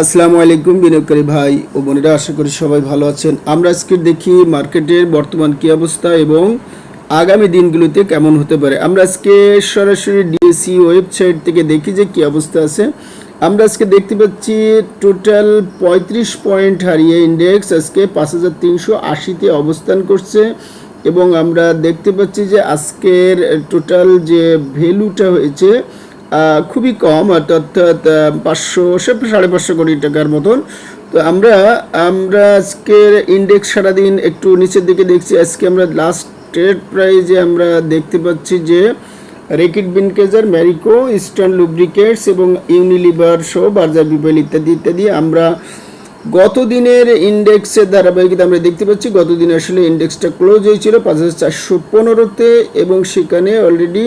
আসসালামু আলাইকুম বিনিয়োগকারী ভাই ও বোনেরা, আশা করি সবাই ভালো আছেন। আমরা আজকে দেখি মার্কেটের বর্তমান কী অবস্থা এবং আগামী দিনগুলোতে কেমন হতে পারে। আমরা আজকে সরাসরি ডিএসি ওয়েবসাইট থেকে দেখি যে কী অবস্থা আছে। আমরা আজকে দেখতে পাচ্ছি টোটাল পঁয়ত্রিশ পয়েন্ট হারিয়ে ইন্ডেক্স আজকে পাঁচ হাজার তিনশো আশিতে অবস্থান করছে এবং আমরা দেখতে পাচ্ছি যে আজকের টোটাল যে ভ্যালুটা হয়েছে খুবই কম, অর্থাৎ পাঁচশো সাড়ে পাঁচশো কোটি টাকার মতন। তো আমরা আমরা আজকের ইন্ডেক্স সারাদিন একটু নিচের দিকে দেখছি। আজকে আমরা লাস্ট ট্রেড প্রাইজে আমরা দেখতে পাচ্ছি যে Reckitt Benckiser, Marico, Eastern Lubricants এবং ইউনিলিভার সহ বার্জার বিপেল ইত্যাদি ইত্যাদি। আমরা গত দিনের ইন্ডেক্সের ধারাবাহিকতা আমরা দেখতে পাচ্ছি। গত দিনে আসলে ইন্ডেক্সটা ক্লোজ হয়েছিল পাঁচ হাজার চারশো পনেরোতে এবং সেখানে অলরেডি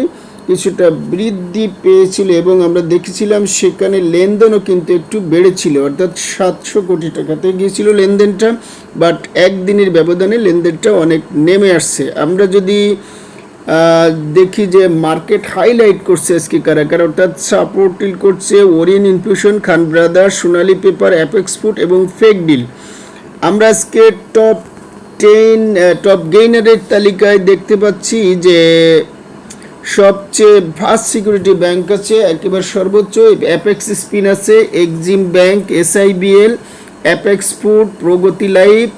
কিছুটা বৃদ্ধি পেয়েছিল এবং আমরা দেখেছিলাম সেখানে লেনদেনও কিন্তু একটু বেড়েছিল, অর্থাৎ সাতশো কোটি টাকাতে গিয়েছিল লেনদেনটা বাট একদিনের ব্যবধানে লেনদেনটা অনেক নেমে আসছে। আমরা যদি দেখি যে মার্কেট হাইলাইট করছে আজকে কারা কারা অর্থাৎ সাপোর্টিল করছে Orion infusion Khan brother Sonali paper apex food এবং ফেক ডিল আমরা আজকে টপ টেন টপ গেইনারের তালিকায় দেখতে পাচ্ছি যে সবচেয়ে ফার্স্ট সিকিউরিটি ব্যাংক আছে, একেবারে সর্বোচ্চ। অ্যাপেক্স স্পিন আছে Exim bank SIBL apex food Pragati life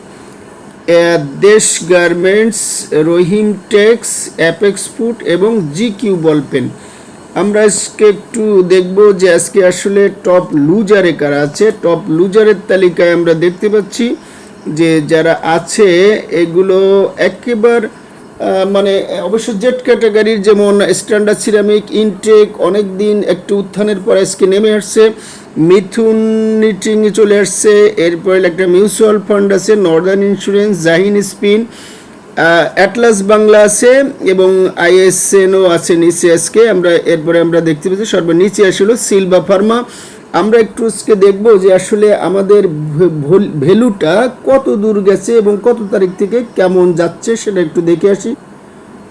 Desh garments Rahim tex apex food এবং জি কিউ বল পেন আমরা আজকে একটু দেখব যে আজকে আসলে টপ লুজারে কারা আছে। টপ লুজারের তালিকায় আমরা দেখতে পাচ্ছি যে যারা আছে, এগুলো একেবারে মানে অবশ্য জেট ক্যাটাগরির যেমন স্ট্যান্ডার্ড সিরামিক, ইনটেক অনেক দিন একটু উত্থানের পর আজকে নেমে আসছে। মিথুন নিটিংয়ে চলে আসছে। এরপরে একটা মিউচুয়াল ফান্ড আছে, northern insurance, Zaheen spin. Atlas Bangla আছে এবং আইএসএনও আছে নিচে আজকে। আমরা, এরপরে আমরা দেখতে পাচ্ছি সর্বনিচে আসলে সিলভা ফার্মা। আমরা একটু আজকে দেখব যে আসলে আমাদের ভ্যালুটা কত দূর গেছে এবং কত তারিখ থেকে কেমন যাচ্ছে সেটা একটু দেখে আসি।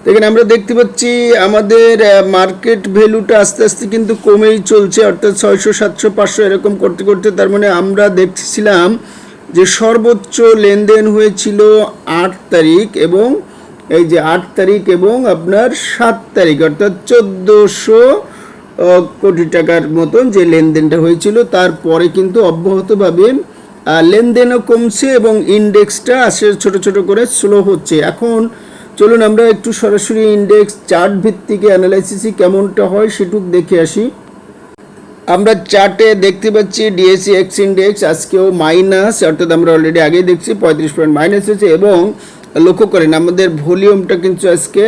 এখানে আমরা দেখতে পাচ্ছি আমাদের মার্কেট ভ্যালুটা আস্তে আস্তে কিন্তু কমেই চলছে, অর্থাৎ ছয়শো, সাতশো, পাঁচশো এরকম করতে করতে। তার মানে আমরা দেখছিলাম যে সর্বোচ্চ লেনদেন হয়েছিল আট তারিখ এবং এই যে আট তারিখ এবং আপনার সাত তারিখ, অর্থাৎ চোদ্দোশো কোটি টাকার মতন যে লেনদেনটা হয়েছিল, তারপরে কিন্তু অব্যাহতভাবে লেনদেনও কমছে এবং ইন্ডেক্সটা আসে ছোট ছোট করে স্লো হচ্ছে। এখন চলুন আমরা একটু সরাসরি ইন্ডেক্স চার্ট ভিত্তিকে অ্যানালাইসিসই কেমনটা হয় সেটুক দেখে আসি। আমরা চার্টে দেখতে পাচ্ছি ডিএসসি এক্স ইন্ডেক্স আজকেও মাইনাস অর্থাৎ আমরা অলরেডি আগেই দেখছি, পঁয়ত্রিশ পয়েন্ট মাইনাস হয়েছে এবং লক্ষ্য করেন আমাদের ভলিউমটা কিন্তু আজকে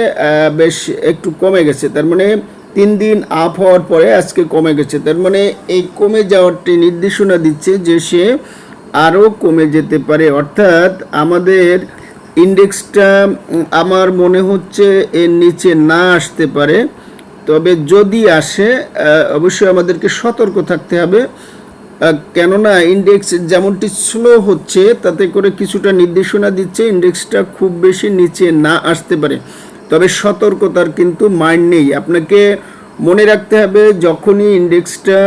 বেশ একটু কমে গেছে। তার মানে তিন দিন আপ হওয়ার পরে আজকে কমে গেছে। তার মানে এই কমে যাওয়ারটি নির্দেশনা দিচ্ছে যে সে আরও কমে যেতে পারে। অর্থাৎ আমাদের ইন্ডেক্সটা আমার মনে হচ্ছে এর নিচে না আসতে পারে। তবে যদি আসে অবশ্যই আমাদেরকে সতর্ক থাকতে হবে। কেননা ইন্ডেক্স যেমনটি স্লো হচ্ছে, তাতে করে কিছুটা নির্দেশনা দিচ্ছে, ইন্ডেক্সটা খুব বেশি নিচে না আসতে পারে। তবে সতর্কতার কিন্তু মাইন্ড নেই। আপনাকে মনে রাখতে হবে, যখনই ইন্ডেক্সটা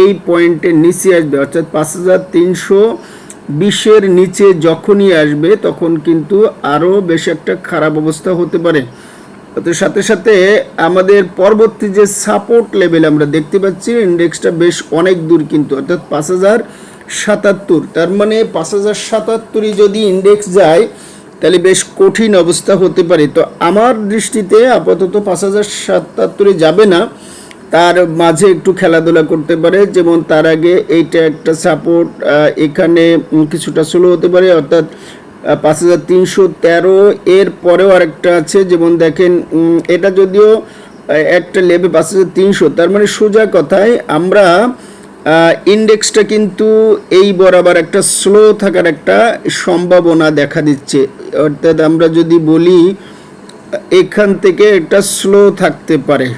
এই পয়েন্টের নিচে আসবে, অর্থাৎ পাঁচ হাজার তিনশো বিশের নিচে যখনই আসবে, তখন কিন্তু আরও বেশ একটা খারাপ অবস্থা হতে পারে। তো সাথে সাথে আমাদের পরবর্তী যে সাপোর্ট লেভেল আমরা দেখতে পাচ্ছি, ইন্ডেক্সটা বেশ অনেক দূর কিন্তু, অর্থাৎ পাঁচ হাজার সাতাত্তর। তার মানে পাঁচ হাজার সাতাত্তরই যদি ইন্ডেক্স যায় তাহলে বেশ কঠিন অবস্থা হতে পারে। তো আমার দৃষ্টিতে আপাতত পাঁচ হাজার সাতাত্তরে যাবে না। তার মাঝে একটু খেলাধুলা করতে পারে, যেমন তার আগে এইটা একটা সাপোর্ট এখানে কিছুটা স্লো হতে পারে, অর্থাৎ পাঁচ হাজার তিনশো তেরো এর পরেও আরেকটা আছে, যেমন দেখেন এটা যদিও একটা লেভে পাঁচ হাজার তিনশো, তার মানে সোজা কথায় আমরা ইন্ডেক্সটা কিন্তু এই বরাবর একটা স্লো থাকার একটা সম্ভাবনা দেখা দিচ্ছে। অর্থাৎ আমরা যদি বলি, এখান থেকে একটা স্লো থাকতে পারে।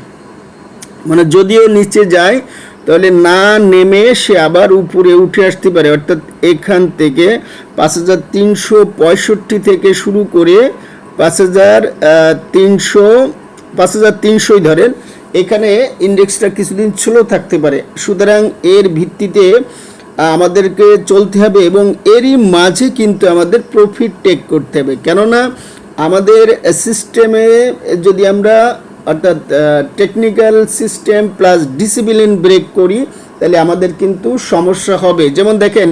মানে যদিও নিচে যায়, তাহলে না নেমে সে আবার উপরে উঠে আসতে পারে। অর্থাৎ এখান থেকে পাঁচ হাজার তিনশো পঁয়ষট্টি থেকে শুরু করে পাঁচ হাজার তিনশো, পাঁচ হাজার তিনশোই ধরেন এখানে ইন্ডেক্সটা কিছুদিন স্লো থাকতে পারে। সুতরাং এর ভিত্তিতে আমাদেরকে চলতে হবে এবং এরই মাঝে কিন্তু আমাদের প্রফিট টেক করতে হবে। কেননা, আমাদের সিস্টেমে যদি আমরা, অর্থাৎ technical system plus discipline break করি, তাহলে আমাদের কিন্তু সমস্যা হবে। যেমন দেখেন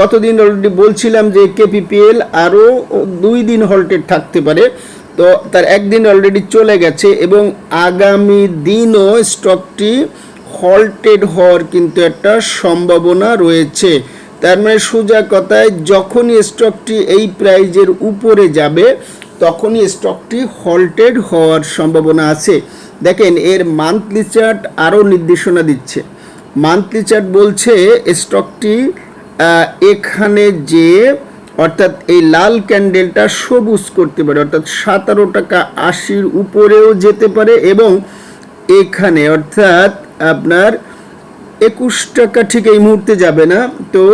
গতদিন অলরেডি বলছিলাম যে কেপিপিএল আরও দুই দিন হল্টেড থাকতে পারে। তো তার একদিন অলরেডি চলে গেছে এবং আগামী দিনও স্টকটি হল্টেড হওয়ার কিন্তু একটা সম্ভাবনা রয়েছে। তার মানে সোজা কথায়, যখনই স্টকটি এই প্রাইজের উপরে যাবে, তখনই স্টকটি হল্টেড হওয়ার সম্ভাবনা আছে। দেখেন, এর মান্থলি চার্ট আরও নির্দেশনা দিচ্ছে। মান্থলি চার্ট বলছে স্টকটি এখানে যে অর্থাৎ এই লাল ক্যান্ডেলটা সবুজ করতে পারে, অর্থাৎ সাতারো টাকা আশির উপরেও যেতে পারে এবং এখানে অর্থাৎ আপনার একুশ টাকা ঠিক এই মুহূর্তে যাবে না। তো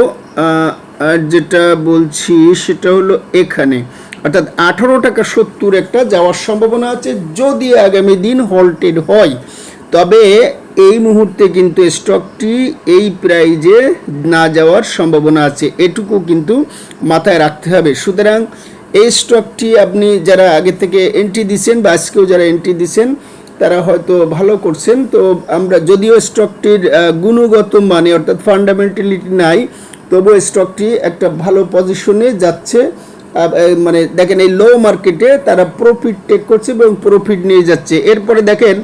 আর যেটা বলছি সেটা হলো এখানে। অর্থাৎ আঠারো টাকা সত্তর একটা যাওয়ার সম্ভাবনা আছে। যদি আগামী দিন হল্টেড হয়, তবে এই মুহূর্তে কিন্তু স্টকটি এই প্রাইজে না যাওয়ার সম্ভাবনা আছে। এটুকু কিন্তু মাথায় রাখতে হবে। সুতরাং এই স্টকটি আপনি যারা আগে থেকে এন্ট্রি দিচ্ছেন বা আজকেও যারা এন্ট্রি দিচ্ছেন তারা হয়তো ভালো করছেন। তো আমরা যদিও স্টকটির গুণগত মানে অর্থাৎ ফান্ডামেন্টালিটি নাই, তবুও স্টকটি একটা ভালো পজিশনে যাচ্ছে। মানে দেখেন এই লো মার্কেটে তারা প্রফিট টেক করছে এবং প্রফিট নিয়ে যাচ্ছে। এরপরে দেখেন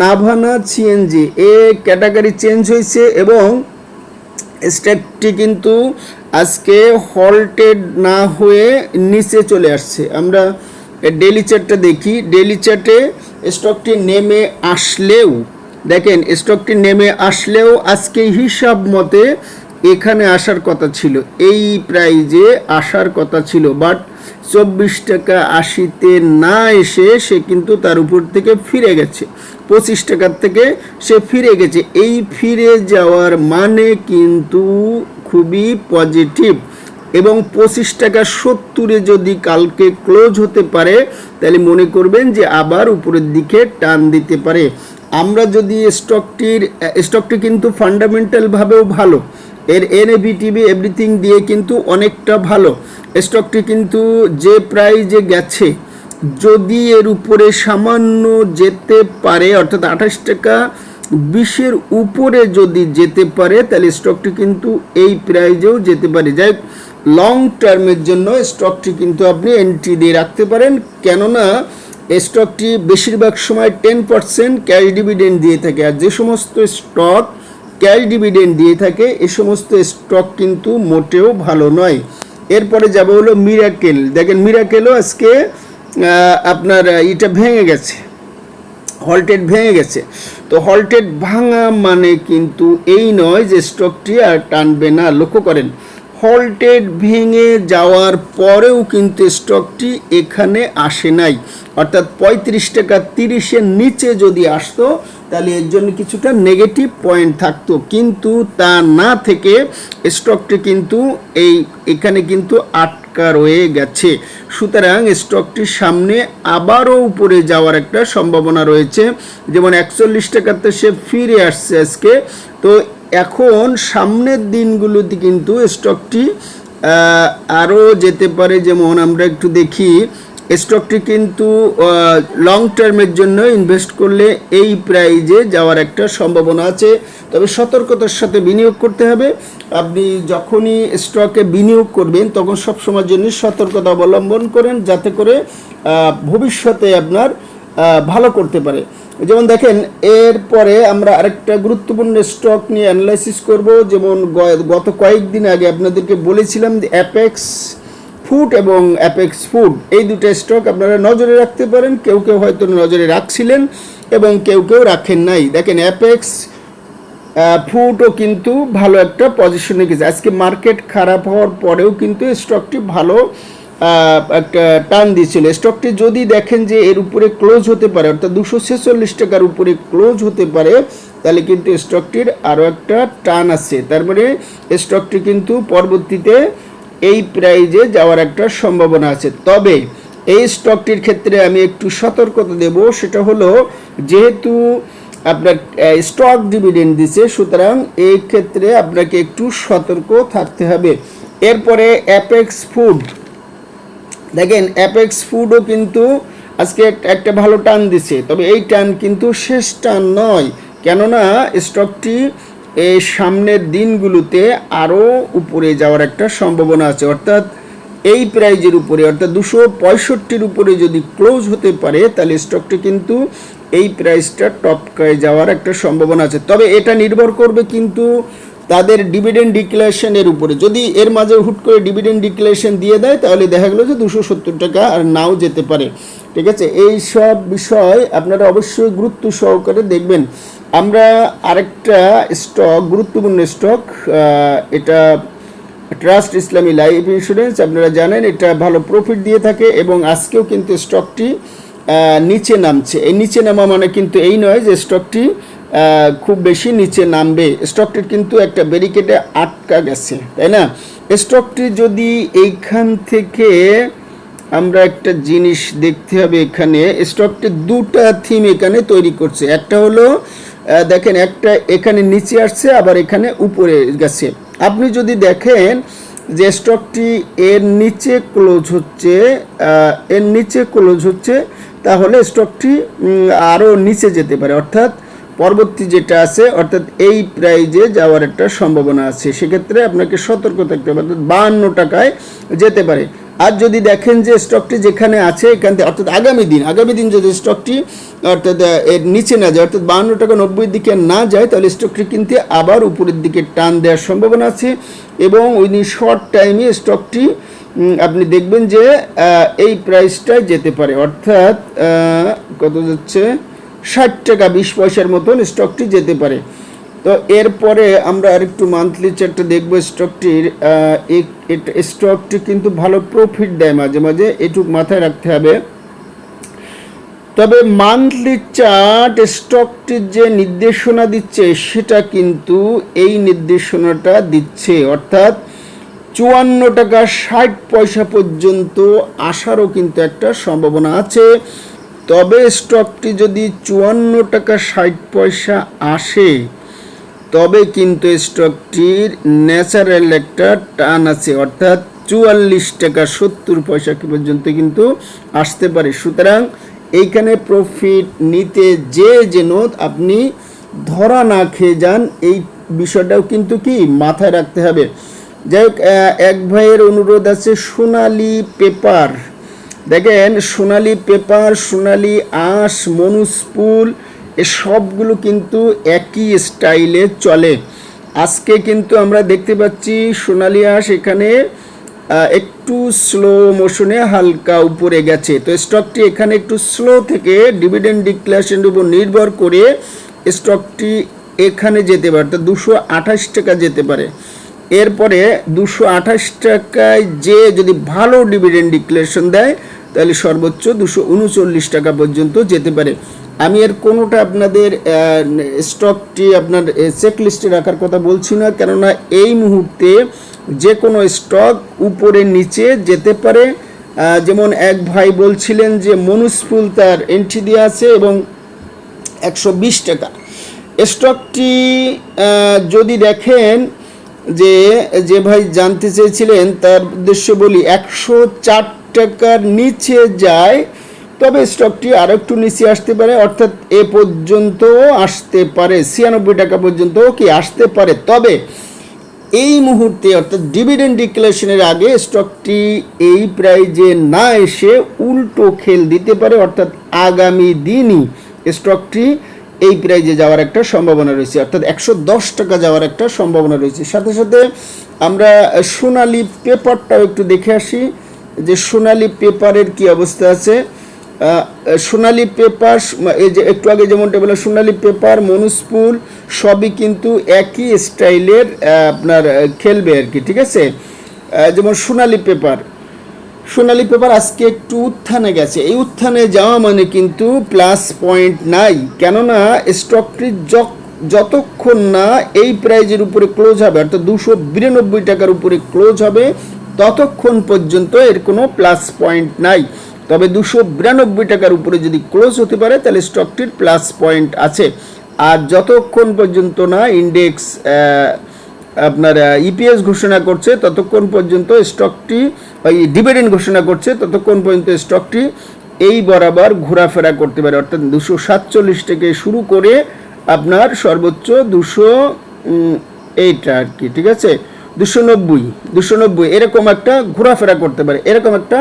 Navana CNG. A category change হয়েছে এবং স্টকটি কিন্তু আজকে হল্টেড না হয়ে নিচে চলে আসছে। আমরা ডেলি চার্টটা দেখি। ডেলি চার্টে স্টকটি নেমে আসলেও, দেখেন স্টকটি নেমে আসলেও আজকে হিসাব মতে এখানে আসার কথা ছিল। এই প্রাইজে আসার কথা ছিল। বাট চব্বিশ টাকা আশিতে না এসে সে কিন্তু তার উপর থেকে ফিরে গেছে। পঁচিশ টাকার থেকে সে ফিরে গেছে। এই ফিরে যাওয়ার মানে কিন্তু খুবই পজিটিভ এবং পঁচিশ টাকা সত্তরে যদি কালকে ক্লোজ হতে পারে, তাহলে মনে করবেন যে আবার উপরের দিকে টান দিতে পারে। আমরা যদি স্টকটির স্টকটি কিন্তু ফান্ডামেন্টালভাবেও ভালো। এর এনএবিটিভি এভরিথিং দিয়ে কিন্তু অনেকটা ভালো। স্টকটি কিন্তু যে প্রাইজে গেছে যদি এর উপরে সামান্য যেতে পারে, অর্থাৎ আঠাশ টাকা, বিশের উপরে যদি যেতে পারে, তাহলে স্টকটি কিন্তু এই প্রাইজেও যেতে পারে। যাই লং টার্মের জন্য স্টকটি কিন্তু আপনি এন্ট্রি দিয়ে রাখতে পারেন। কেননা স্টকটি বেশিরভাগ সময় টেন পার্সেন্ট ক্যাশ ডিভিডেন্ড দিয়ে থাকে। আর যে সমস্ত স্টক ক্যাশ ডিভিডেন্ড দিয়ে থাকে, এ সমস্ত স্টক কিন্তু মোটেও ভালো নয়। এরপরে যাবে হলো মিরাকেল দেখেন মিরাকেলও আজকে আপনার এটা ভেঙে গেছে। হল্টেড ভেঙে গেছে। তো হল্টেড ভাঙা মানে কিন্তু এই নয় যে স্টকটি আর টানবে না। লক্ষ্য করেন হল্টেড ভেঙে যাওয়ার পরেও কিন্তু স্টকটি এখানে আসে নাই। অর্থাৎ পঁয়ত্রিশ টাকা তিরিশের নিচে যদি আসতো, তাহলে এর জন্য কিছুটা নেগেটিভ পয়েন্ট থাকতো। কিন্তু তা না থেকে স্টকটি কিন্তু এই, এখানে কিন্তু আটকা রয়ে গেছে। সুতরাং স্টকটির সামনে আবারও উপরে যাওয়ার একটা সম্ভাবনা রয়েছে। যেমন একচল্লিশ টাকাতে সে ফিরে আসছে আজকে। তো এখন সামনের দিনগুলোতে কিন্তু স্টকটি আরও যেতে পারে। যেমন আমরা একটু দেখি স্টকটি কিন্তু লং টার্মের জন্য ইনভেস্ট করলে এই প্রাইজে যাওয়ার একটা সম্ভাবনা আছে। তবে সতর্কতার সাথে বিনিয়োগ করতে হবে। আপনি যখনই স্টকে বিনিয়োগ করবেন, তখন সব সময়ের জন্য সতর্কতা অবলম্বন করেন, যাতে করে ভবিষ্যতে আপনার ভালো করতে পারে। যেমন দেখেন, এরপরে আমরা আরেকটা গুরুত্বপূর্ণ স্টক নিয়ে অ্যানালাইসিস করব। যেমন গত কয়েকদিন আগে আপনাদেরকে বলেছিলাম যে অ্যাপেক্স ফুড এবং অ্যাপেক্স ফুড এই দুটো স্টক আপনারা নজরে রাখতে পারেন। কেউ কেউ হয়তো নজরে রাখছিলেন এবং কেউ কেউ রাখেন নাই। দেখেন অ্যাপেক্স ফুডও কিন্তু ভালো একটা পজিশনে গেছে। আজকে মার্কেট খারাপ হওয়ার পরেও কিন্তু স্টকটি ভালো টান দিয়েছিল। স্টকটি যদি দেখেন যে এর উপরে ক্লোজ হতে পারে, অর্থাৎ দুশো ছেচল্লিশ টাকার উপরে ক্লোজ হতে পারে, তাহলে কিন্তু স্টকটির আরও একটা টান আছে। তার মানে স্টকটি কিন্তু পরবর্তীতে এই প্রাইজে যাওয়ার একটা সম্ভাবনা আছে। তবে এই স্টকটির ক্ষেত্রে আমি একটু সতর্কতা দেব, সেটা হলো যেহেতু আপনার স্টক ডিভিডেন্ড দিছে, সুতরাং এই ক্ষেত্রে আপনাকে একটু সতর্ক থাকতে হবে। এরপরে অ্যাপেক্স ফুড দেখেন অ্যাপেক্স ফুডও কিন্তু আজকে একটা ভালো টান দিছে, তবে এই টান কিন্তু শেষ টান নয়। কেননা স্টকটি এই সামনের দিনগুলোতে আরও উপরে যাওয়ার একটা সম্ভাবনা আছে। অর্থাৎ এই প্রাইজের উপরে, অর্থাৎ দুশো পঁয়ষট্টির উপরে যদি ক্লোজ হতে পারে, তাহলে স্টকটি কিন্তু এই প্রাইসটা টপকায় যাওয়ার একটা সম্ভাবনা আছে। তবে এটা নির্ভর করবে কিন্তু তাদের ডিভিডেন্ড ডিক্লারেশনের উপরে। যদি এর মাঝে হুট করে ডিভিডেন্ড ডিক্লারেশন দিয়ে দেয়, তাহলে দেখা গেলো যে দুশো সত্তর টাকা আর নাও যেতে পারে। ঠিক আছে? এই সব বিষয় আপনারা অবশ্যই গুরুত্ব সহকারে দেখবেন। আমরা আরেকটা স্টক গুরুত্বপূর্ণ স্টক এটা ট্রাস্ট ইসলামী লাইফ ইন্স্যুরেন্স আপনারা জানেন, এটা ভালো প্রফিট দিয়ে থাকে এবং আজকেও কিন্তু স্টকটি নিচে নামছে। এই নিচে নামা মানে কিন্তু এই নয় যে স্টকটি খুব বেশি নিচে নামবে। স্টকটির কিন্তু একটা ব্যারিকেডে আটকা গেছে, তাই না? স্টকটি যদি এইখান থেকে আমরা একটা জিনিস দেখতে হবে এখানে স্টকটি দুটা থিম এখানে তৈরি করছে। একটা হলো দেখেন, একটা এখানে নিচে আসছে, আবার এখানে উপরে গেছে। আপনি যদি দেখেন যে স্টকটি এর নিচে ক্লোজ হচ্ছে এর নিচে ক্লোজ হচ্ছে তাহলে স্টকটি আরও নিচে যেতে পারে। অর্থাৎ পরবর্তী যেটা আছে, অর্থাৎ এই প্রাইজে যাওয়ার একটা সম্ভাবনা আছে। সেক্ষেত্রে আপনাকে সতর্ক থাকতে হবে, অর্থাৎ বাহান্ন টাকায় যেতে পারে। আর যদি দেখেন যে স্টকটি যেখানে আছে, এখান থেকে, অর্থাৎ আগামী দিন আগামী দিন যদি স্টকটি, অর্থাৎ এর নিচে না যায়, অর্থাৎ বাহান্ন টাকা নব্বই দিকে না যায়, তাহলে স্টকটি কিন্তু আবার উপরের দিকে টান দেওয়ার সম্ভাবনা আছে এবং ওই শর্ট টাইমে স্টকটি আপনি দেখবেন যে এই প্রাইসটায় যেতে পারে। অর্থাৎ কত যাচ্ছে? ষাট টাকা, বিশ পয়সার মতন স্টকটি যেতে পারে। তো এরপরে আমরা আরেকটু মান্থলি চার্টটা দেখব স্টকটির স্টকটি কিন্তু ভালো প্রফিট দেয় মাঝে মাঝে, এটুক মাথায় রাখতে হবে। তবে মান্থলি চার্ট স্টকটির যে নির্দেশনা দিচ্ছে, সেটা কিন্তু এই নির্দেশনাটা দিচ্ছে। অর্থাৎ চুয়ান্ন টাকা ষাট পয়সা পর্যন্ত আসারও কিন্তু একটা সম্ভাবনা আছে। তবে স্টকটি যদি চুয়ান্ন টাকা ষাট পয়সা আসে, তবে কিন্তু স্টকটির ন্যাচারাল একটা টান আছে। অর্থাৎ চুয়াল্লিশ টাকা সত্তর পয়সা পর্যন্ত কিন্তু আসতে পারে। সুতরাং এইখানে প্রফিট নিতে যে যেন আপনি ধরা না খেয়ে যান, এই বিষয়টাও কিন্তু কি মাথায় রাখতে হবে। যাই হোক এক ভাইয়ের অনুরোধ আছে সোনালি পেপার। দেখেন, সোনালি পেপার, সোনালি আঁশ মনুস্পুল সবগুলো কিন্তু একই স্টাইলে চলে। আজকে কিন্তু আমরা দেখতে পাচ্ছি সোনালি আঁশ এখানে একটু স্লো মোশনে হালকা উপরে গেছে। তো স্টকটি এখানে একটু স্লো থেকে ডিভিডেন্ড ডিক্লারেশনের উপর নির্ভর করে স্টকটি এখানে যেতে পারে। তো দুশো আঠাশ টাকা যেতে পারে। এরপরে দুশো আঠাশ টাকায় যে যদি ভালো ডিভিডেন্ড ডিক্লারেশন দেয়, তাহলে সর্বোচ্চ দুশো উনচল্লিশ টাকা পর্যন্ত যেতে পারে। আমি এর কোনোটা আপনাদের স্টকটি আপনার চেক লিস্টে রাখার কথা বলছি না, কেননা এই মুহূর্তে যে কোনো স্টক উপরে নিচে যেতে পারে। যেমন এক ভাই বলছিলেন যে মনুসফুল তার এন্ট্রি দেওয়া আছে এবং একশো বিশ টাকা। স্টকটি যদি দেখেন যে যে ভাই জানতে চেয়েছিলেন, তার উদ্দেশ্য বলি, একশো চার টাকার নিচে যায়, তবে স্টকটি আরও একটু নিচে আসতে পারে, অর্থাৎ এ পর্যন্ত আসতে পারে, ছিয়ানব্বই টাকা পর্যন্ত কি আসতে পারে। তবে এই মুহূর্তে, অর্থাৎ ডিভিডেন্ড ডিক্লারেশনের আগে স্টকটি এই প্রাইজে না এসে উল্টো খেল দিতে পারে, অর্থাৎ আগামী দিনই স্টকটি এই প্রাইজে যাওয়ার একটা সম্ভাবনা রয়েছে। অর্থাৎ একশো দশ টাকা যাওয়ার একটা সম্ভাবনা রয়েছে। সাথে সাথে আমরা সোনালি পেপারটাও একটু দেখে আসি, যে সোনালি পেপারের কি অবস্থা আছে। সোনালি পেপার, এই যে একটু আগে যেমনটা বললাম, সোনালি পেপার মনুসপুল সবই কিন্তু একই স্টাইলের আপনার খেলবে আর কি, ঠিক আছে? যেমন সোনালি পেপার সোনালি পেপার আজকে একটু উত্থানে গেছে। এই উত্থানে যাওয়া মানে কিন্তু প্লাস পয়েন্ট নাই। কেননা স্টকটি যতক্ষণ না এই প্রাইজের উপরে ক্লোজ হবে, অর্থাৎ দুশো বিরানব্বই টাকার উপরে ক্লোজ হবে, ততক্ষণ পর্যন্ত এর কোনো প্লাস পয়েন্ট নাই। তবে দুশো বিরানব্বই টাকার উপরে যদি ক্লোজ হতে পারে, তাহলে স্টকটির প্লাস পয়েন্ট আছে। আর যতক্ষণ পর্যন্ত না ইন্ডেক্স আপনার ইপিএস ঘোষণা করছে, ততক্ষণ পর্যন্ত স্টকটি ওই ডিভিডেন্ড ঘোষণা করছে, ততক্ষণ পর্যন্ত স্টকটি এই বরাবর ঘোরাফেরা করতে পারে। অর্থাৎ দুশো সাতচল্লিশ থেকে শুরু করে আপনার সর্বোচ্চ দুশো এইটা আর কি, ঠিক আছে? দুশো নব্বই দুশো নব্বই, এরকম একটা ঘোরাফেরা করতে পারে। এরকম একটা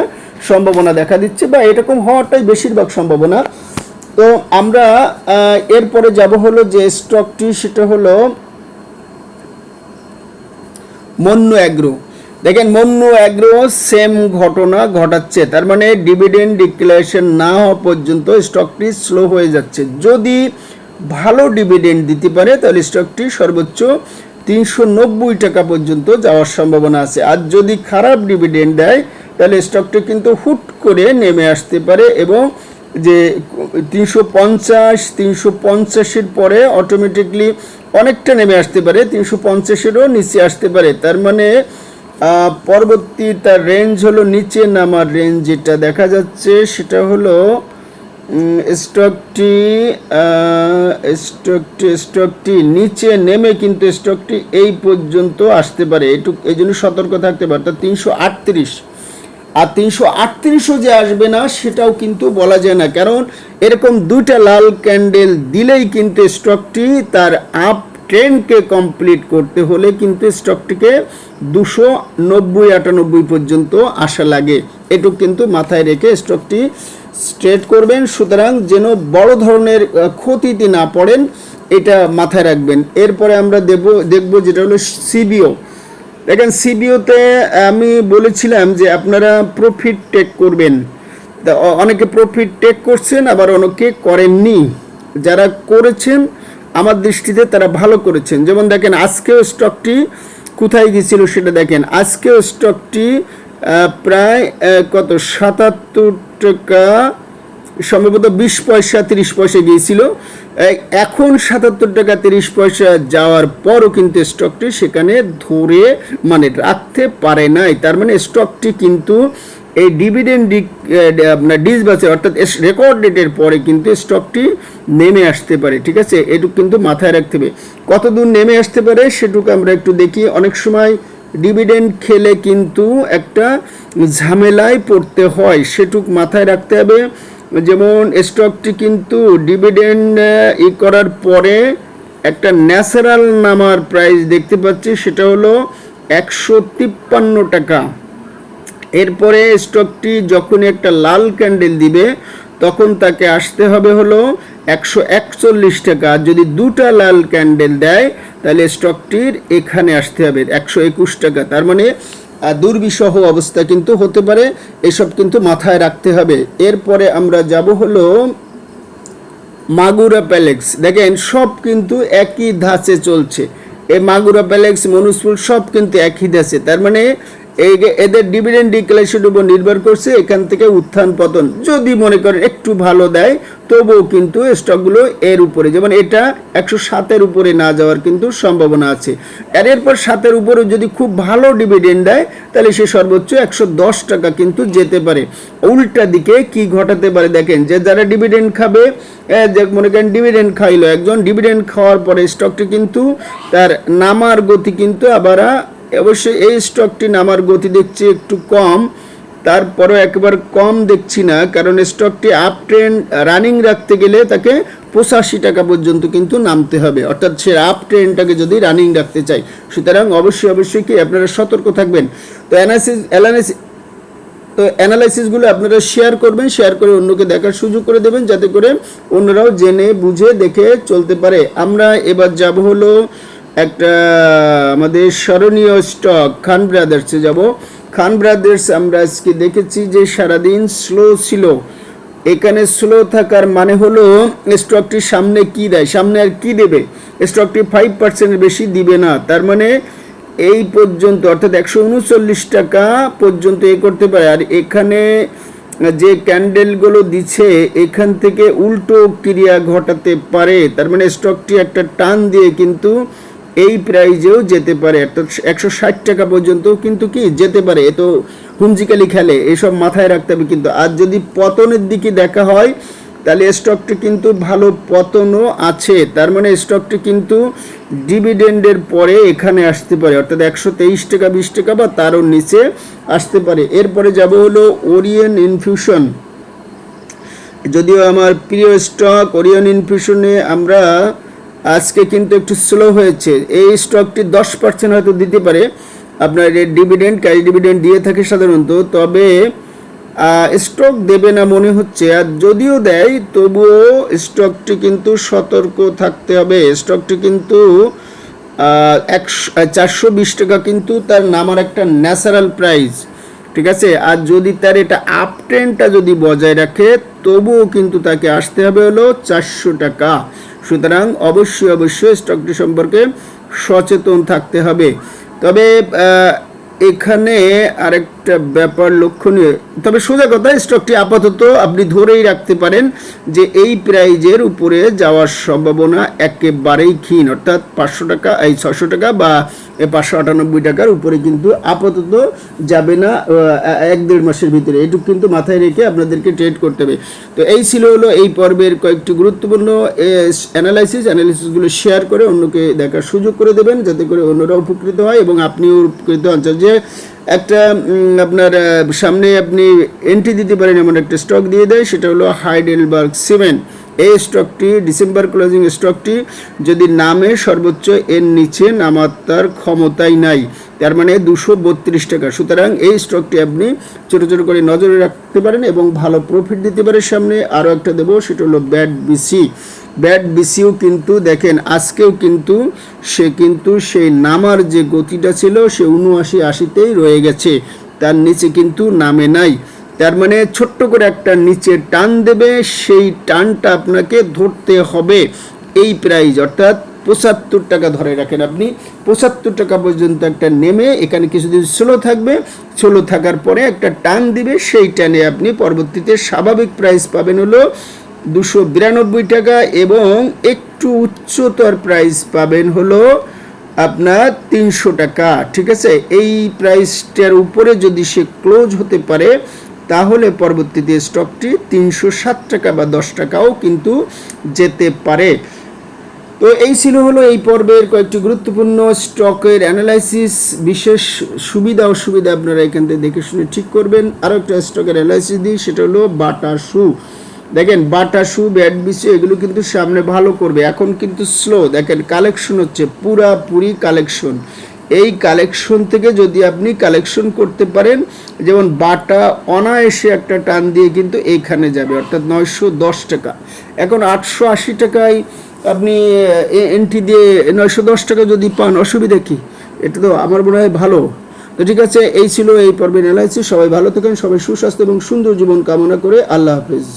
সম্ভাবনা দেখা দিচ্ছে বা এরকম হওয়াটাই বেশিরভাগ সম্ভাবনা। তো আমরা এরপরে যাব হলো যে স্টকটি সেটা হলো মন্য অ্যাগ্রো দেখেন মন্য অ্যাগ্রো, সেম ঘটনা ঘটাচ্ছে। তার মানে ডিভিডেন্ড ডিক্লারেশন না হওয়া পর্যন্ত স্টকটি স্লো হয়ে যাচ্ছে। যদি ভালো ডিভিডেন্ড দিতে পারে, তাহলে স্টকটি সর্বোচ্চ তিনশো নব্বই টাকা পর্যন্ত যাওয়ার সম্ভাবনা আছে। আর যদি খারাপ ডিভিডেন্ড দেয়, তাহলে স্টকটি কিন্তু হুট করে নেমে আসতে পারে এবং যে তিনশো পঞ্চাশ, তিনশো পঞ্চাশের পরে অটোমেটিকলি অনেকটা নেমে আসতে পারে, তিনশো পঞ্চাশেরও নিচে আসতে পারে। তার মানে পরবর্তী তার রেঞ্জ হলো নিচে নামার রেঞ্জ যেটা দেখা যাচ্ছে, সেটা হলো স্টকটি স্টকটি স্টকটি নিচে নেমে কিন্তু স্টকটি এই পর্যন্ত আসতে পারে। এটুক, এই জন্য সতর্ক থাকতে পারে। অর্থাৎ তিনশো আটত্রিশ। আর তিনশো আটত্রিশও যে আসবে না, সেটাও কিন্তু বলা যায় না। কারণ এরকম দুইটা লাল ক্যান্ডেল দিলেই কিন্তু স্টকটি তার আপ ট্রেন্ডকে কমপ্লিট করতে হলে কিন্তু স্টকটিকে দুশো নব্বই আটানব্বই পর্যন্ত আসা লাগে। এটুকু কিন্তু মাথায় রেখে স্টকটি স্ট্রেট করবেন। সুতরাং যেন বড় ধরনের ক্ষতিতে না পড়েন, এটা মাথায় রাখবেন। এরপরে আমরা দেব, দেখব যেটা হলো সিবিও দেখেন সিবিওতে আমি বলেছিলাম যে আপনারা প্রফিট টেক করবেন। অনেকে প্রফিট টেক করছেন, আবার অনেকে করেননি। যারা করেছেন আমার দৃষ্টিতে তারা ভালো করেছেন। যেমন দেখেন, আজকেও স্টকটি কোথায় গিয়েছিল সেটা দেখেন। আজকেও স্টকটি প্রায় কত? সাতাত্তর টাকা, সম্ভবত বিশ পয়সা, তিরিশ পয়সা গিয়েছিল। এখন সাতাত্তর টাকা, তিরিশ পয়সা যাওয়ার পরও কিন্তু স্টকটি সেখানে ধরে মানে রাখতে পারে নাই। তার মানে স্টকটি কিন্তু এই ডিভিডেন্ড আপনার ডিসবাসে অর্থাৎ রেকর্ড ডেটের পরে কিন্তু স্টকটি নেমে আসতে পারে, ঠিক আছে? এটুকু কিন্তু মাথায় রাখতে হবে। কত দূর নেমে আসতে পারে সেটুকু আমরা একটু দেখি। অনেক সময় ডিভিডেন্ড খেলে কিন্তু একটা ঝামেলায় পড়তে হয়, সেটুক মাথায় রাখতে হবে। যেমন স্টকটি কিন্তু ডিভিডেন্ড ই করার পরে একটা ন্যাচারাল নামার প্রাইস দেখতে পাচ্ছি, সেটা হলো একশো তিপ্পান্ন টাকা। এরপরে স্টকটি যখন একটা লাল ক্যান্ডেল দিবে, তখন তাকে আসতে হবে হলো একশো একচল্লিশ টাকা। যদি দুটা লাল ক্যান্ডেল দেয়, তাহলে স্টকটির এখানে আসতে হবে একশো একুশ টাকা। তার মানে দুর্বিষহ অবস্থা কিন্তু হতে পারে, এসব কিন্তু মাথায় রাখতে হবে। এরপরে আমরা যাব হলো মাগুরা প্যালেক্স। দেখেন, সব কিন্তু একই ধাঁচে চলছে। এই মাগুরা প্যালেক্স মনুসপুর সব কিন্তু একই ধাঁচে। তার মানে এই এদের ডিভিডেন্ড ডিক্লারেশনের উপর নির্ভর করছে, এখান থেকে উত্থান পতন। যদি মনে করেন একটু ভালো দেয়, তবুও কিন্তু স্টকগুলো এর উপরে। যেমন এটা একশো সাতের উপরে না যাওয়ার কিন্তু সম্ভাবনা আছে। আর এরপর সাতের উপরে যদি খুব ভালো ডিভিডেন্ড দেয়, তাহলে সে সর্বোচ্চ একশো দশ টাকা কিন্তু যেতে পারে। উল্টা দিকে কি ঘটাতে পারে দেখেন, যে যারা ডিভিডেন্ড খাবে মনে করেন ডিভিডেন্ড খাইলো, একজন ডিভিডেন্ড খাওয়ার পরে স্টকটি কিন্তু তার নামার গতি কিন্তু আবার অবশ্যই এই স্টকটি নামার গতি দেখছি একটু কম, তারপরেও একেবারে কম দেখছি না, কারণ স্টকটি আপ ট্রেন্ড রানিং রাখতে গেলে তাকে পঁচাশি টাকা পর্যন্ত কিন্তু নামতে হবে। অর্থাৎ সে আপ ট্রেনটাকে যদি রানিং রাখতে চাই সুতরাং অবশ্যই অবশ্যই কি আপনারা সতর্ক থাকবেন। তো অ্যানালিসিস অ্যানালিসিস তো অ্যানালাইসিসগুলো আপনারা শেয়ার করবেন শেয়ার করে অন্যকে দেখার সুযোগ করে দেবেন, যাতে করে অন্যরাও জেনে, বুঝে, দেখে চলতে পারে। আমরা এবার যাব হলো একটা, আমাদের স্মরণীয় স্টক, খান ব্রাদার্সে যাব। খান ব্রাদার্স আমরা আজকে দেখেছি যে সারাদিন স্লো ছিল। এখানে স্লো থাকার মানে হলো, স্টকটি সামনে কি দেয়? সামনে আর কি দেবে? স্টকটি ফাইভ পার্সেন্টের বেশি দিবে না। তার মানে এই পর্যন্ত, অর্থাৎ একশো উনচল্লিশ টাকা পর্যন্ত এ করতে পারে। আর এখানে যে ক্যান্ডেলগুলো দিচ্ছে, এখান থেকে উল্টো ক্রিয়া ঘটাতে পারে। তার মানে স্টকটি একটা টান দিয়ে কিন্তু এই প্রাইজেও যেতে পারে। একশো ষাট টাকা পর্যন্ত কিন্তু কি যেতে পারে? এ তো হুমজিকালি খেলে, এসব মাথায় রাখতে হবে কিন্তু। আর যদি পতনের দিকে দেখা হয়, তাহলে স্টকটি কিন্তু ভালো পতনও আছে। তার মানে স্টকটি কিন্তু ডিভিডেন্ডের পরে এখানে আসতে পারে। অর্থাৎ একশো তেইশ টাকা, বিশ টাকা বা তারও নিচে আসতে পারে। এরপরে যাব হলো ওরিয়েন ইনফিউশন। যদিও আমার প্রিয় স্টক ওরিয়ন ইনফিউশনে আমরা আজকে কিন্তু একটু স্লো হয়েছে। এই স্টকটি দশ পার্সেন্ট হয়তো দিতে পারে। আপনার ডিভিডেন্ড ক্যাশ ডিভিডেন্ড দিয়ে থাকে সাধারণত। তবে স্টক দেবে না মনে হচ্ছে। আর যদিও দেয়, তবুও স্টকটি কিন্তু সতর্ক থাকতে হবে। স্টকটি কিন্তু একশো চারশো বিশ টাকা কিন্তু তার নামার একটা ন্যাচারাল প্রাইস ঠিক আছে? আর যদি তার এটা আপ যদি বজায় রাখে, তবুও কিন্তু তাকে আসতে হবে হলো চারশো টাকা। সুতরাং অবশ্যই অবশ্যই স্টকটি সম্পর্কে সচেতন থাকতে হবে। তবে এখানে এখানে আরেকটা ব্যাপার লক্ষণীয়। তবে সোজা কথা, স্টকটি আপাতত আপনি ধরেই রাখতে পারেন যে এই প্রাইজের উপরে যাওয়ার সম্ভাবনা একেবারেই ক্ষীণ। অর্থাৎ পাঁচশো টাকা, এই ছশো টাকা বা পাঁচশো আটানব্বই টাকার উপরে কিন্তু আপাতত যাবে না এক দেড় মাসের ভিতরে। এটুকু কিন্তু মাথায় রেখে আপনাদেরকে ট্রেড করতে হবে। তো এই ছিল হলো এই পর্বের কয়েকটি গুরুত্বপূর্ণ অ্যানালাইসিস অ্যানালাইসিসগুলো শেয়ার করে অন্যকে দেখার সুযোগ করে দেবেন, যাতে করে অন্যরা উপকৃত হয় এবং আপনিও উপকৃত হন। যে একটা আপনার সামনে আপনি এন্ট্রি দিতে পারেন এমন একটা স্টক দিয়ে দেয়, সেটা হলো হাইডেলবার্গ সেভেন এই স্টকটি ডিসেম্বর ক্লোজিং স্টকটি যদি নামে সর্বোচ্চ এর নিচে নামার তার ক্ষমতাই নাই। তার মানে দুশো বত্রিশ টাকা। সুতরাং এই স্টকটি আপনি ছোটো ছোটো করে নজরে রাখতে পারেন এবং ভালো প্রফিট দিতে পারে সামনে। আরও একটা দেবো, সেটা হলো ব্যাড বিসি ব্যাড বিসিও কিন্তু দেখেন, আজকেও কিন্তু সে কিন্তু সেই নামার যে গতিটা ছিল, সে উনআশি আশিতেই রয়ে গেছে। তার নিচে কিন্তু নামে নাই। তার মানে ছোট্ট করে একটা নিচে টান দেবে, সেই টানটা আপনাকে ধরতে হবে। এই প্রাইজ অর্থাৎ পঁচাত্তর টাকা ধরে রাখেন আপনি। পঁচাত্তর টাকা পর্যন্ত একটা নেমে, এখানে কিছুদিন স্লো থাকবে। স্লো থাকার পরে একটা টান দিবে, সেই টানে আপনি পরবর্তীতে স্বাভাবিক প্রাইস পাবেন হলো দুশো বিরানব্বই টাকা এবং একটু উচ্চতর প্রাইস পাবেন হলো আপনার তিনশো টাকা। ঠিক আছে? এই প্রাইসটার উপরে যদি সে ক্লোজ হতে পারে, তাহলে পরবর্তীতে স্টকটি তিনশো সাত টাকা বা দশ টাকাও কিন্তু যেতে পারে। তো এই ছিল হলো এই পর্বের কয়েকটি গুরুত্বপূর্ণ স্টকের অ্যানালাইসিস বিশেষ সুবিধা অসুবিধা আপনারা এখান থেকে দেখে শুনে ঠিক করবেন। আরও একটা স্টকের অ্যানালাইসিস দিই, সেটা হলো বাটা শু। দেখেন, বাটা শু ব্যাট বিসি এগুলো কিন্তু সামনে ভালো করবে। এখন কিন্তু স্লো দেখেন কালেকশন হচ্ছে পুরাপুরি কালেকশন এই কালেকশন থেকে যদি আপনি কালেকশন করতে পারেন, যেমন বাটা অনায়াসে একটা টান দিয়ে কিন্তু এইখানে যাবে, অর্থাৎ নয়শো দশ টাকা। এখন আটশো আশি টাকায় আপনি এন্ট্রি দিয়ে নয়শো দশ টাকা যদি পান, অসুবিধা কি? এটা তো আমার মনে হয় ভালো। তো ঠিক আছে, এই ছিল এই পর্বের অ্যানালাইসিস সবাই ভালো থাকেন, সবাই সুস্বাস্থ্য এবং সুন্দর জীবন কামনা করে। আল্লাহ হাফেজ।